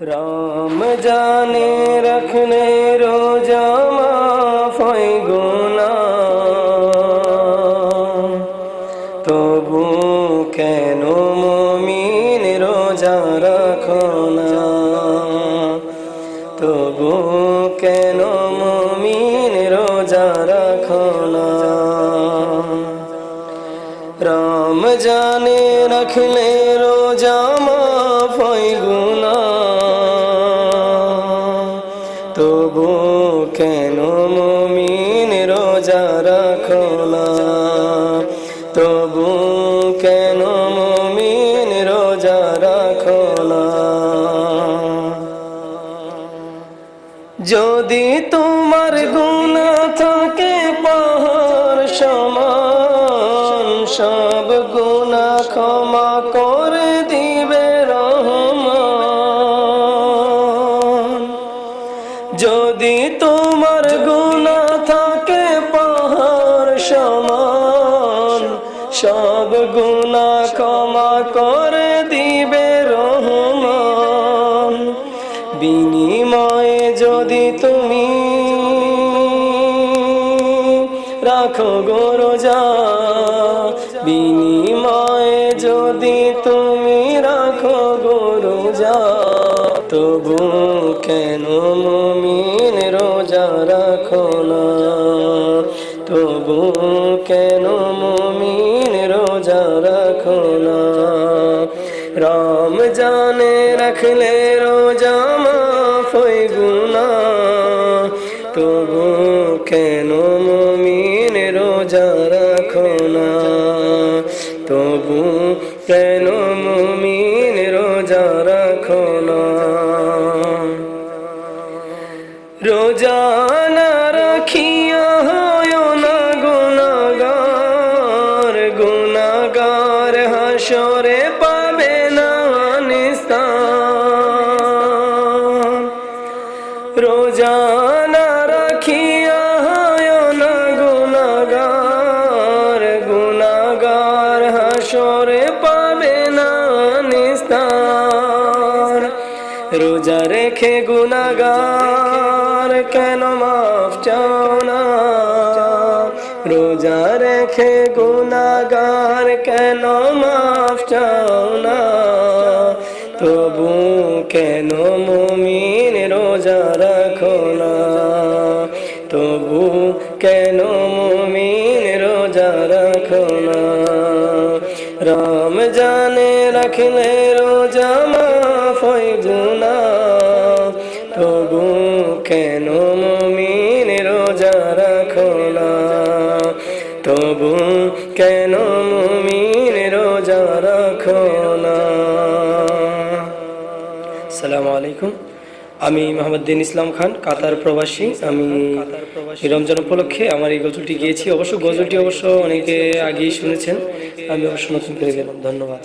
রাম জানে রখনে রোজা মাফাই গোনা তবু কেন মমিন রোজা রাখো তবু কেন মমিন রোজা রাখো রাম জানে রখলে রোজা মাফাই গোনা তবু কেন মমিন রোজা রাখো তবু কেন মমিন রোজা রাখো যদি তোমার গুণা থাকে পাহাড় সমান সব যদি তোমার গুণা থাকে পাহাড় সমান, সব গুণা ক্ষমা করে দিবে রহমান। বিনিময়ে যদি তুমি রাখো গো রোজা, বিনিময়ে যদি তুমি রাখো গো রোজা, তবু কেন মমিন রোজা রাখো না। তবু কেন মমিন রোজা রাখো না? রাম জানে রাখলে রোজা মাফই গুনা তবু কেন মমিন রোজা রাখো না? তবু কেন মমিন রোজা না রাখিয়া হয় না গুনাগার গুনাগার হাসরে পাবে না নিস্তার। রোজা রোজা রেখে গুনাগার কেন মাফ চাও না? রোজা রেখে গুনাগার কেন মাফ চাও না? তবু কেন মমিন রোজা রাখো না? তবু কেন মমিন রোজা রাখো না? রাম জানে রাখলে রোজা মাফই গুনা তবু কেন মমিন রোজা রাখো না তবু কেন মমিন রোজা রাখো না আসসালামু আলাইকুম। আমি মোহাম্মদ্দিন ইসলাম খান, কাতার প্রবাসী। আমি রমজান উপলক্ষে আমার এই গজলটি গিয়েছি। অবশ্য গজলটি অবশ্য অনেকে আগেই শুনেছেন। আমি অবশ্য নতুন করে গেলাম। ধন্যবাদ